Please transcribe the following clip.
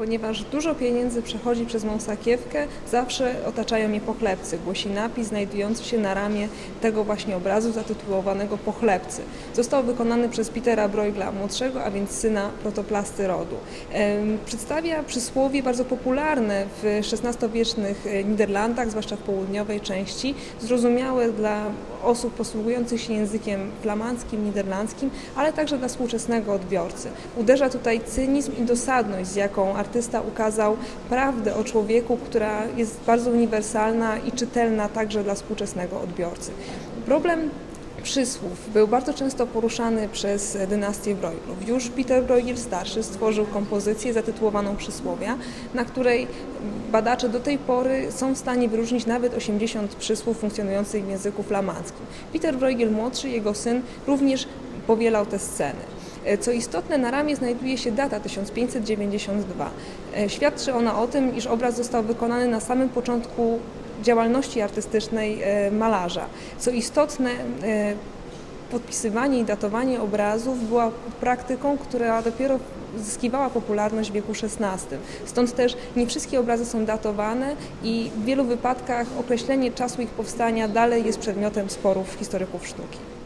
Ponieważ dużo pieniędzy przechodzi przez mą sakiewkę, zawsze otaczają mnie pochlebcy. Głosi napis znajdujący się na ramię tego właśnie obrazu zatytułowanego Pochlebcy. Został wykonany przez Petera Bruegla młodszego, a więc syna protoplasty rodu. Przedstawia przysłowie bardzo popularne w XVI-wiecznych e, Niderlandach, zwłaszcza w południowej części, zrozumiałe dla osób posługujących się językiem flamandzkim, niderlandzkim, ale także dla współczesnego odbiorcy. Uderza tutaj cynizm i dosadność, z jaką artysta ukazał prawdę o człowieku, która jest bardzo uniwersalna i czytelna także dla współczesnego odbiorcy. Problem przysłów był bardzo często poruszany przez dynastię Brueglów. Już Peter Bruegel starszy stworzył kompozycję zatytułowaną Przysłowia, na której badacze do tej pory są w stanie wyróżnić nawet 80 przysłów funkcjonujących w języku flamandzkim. Peter Bruegel młodszy, jego syn, również powielał te sceny. E, Co istotne, na ramię znajduje się data 1592. E, Świadczy ona o tym, iż obraz został wykonany na samym początku działalności artystycznej e, malarza. Co istotne, podpisywanie i datowanie obrazów była praktyką, która dopiero zyskiwała popularność w wieku XVI. Stąd też nie wszystkie obrazy są datowane i w wielu wypadkach określenie czasu ich powstania dalej jest przedmiotem sporów historyków sztuki.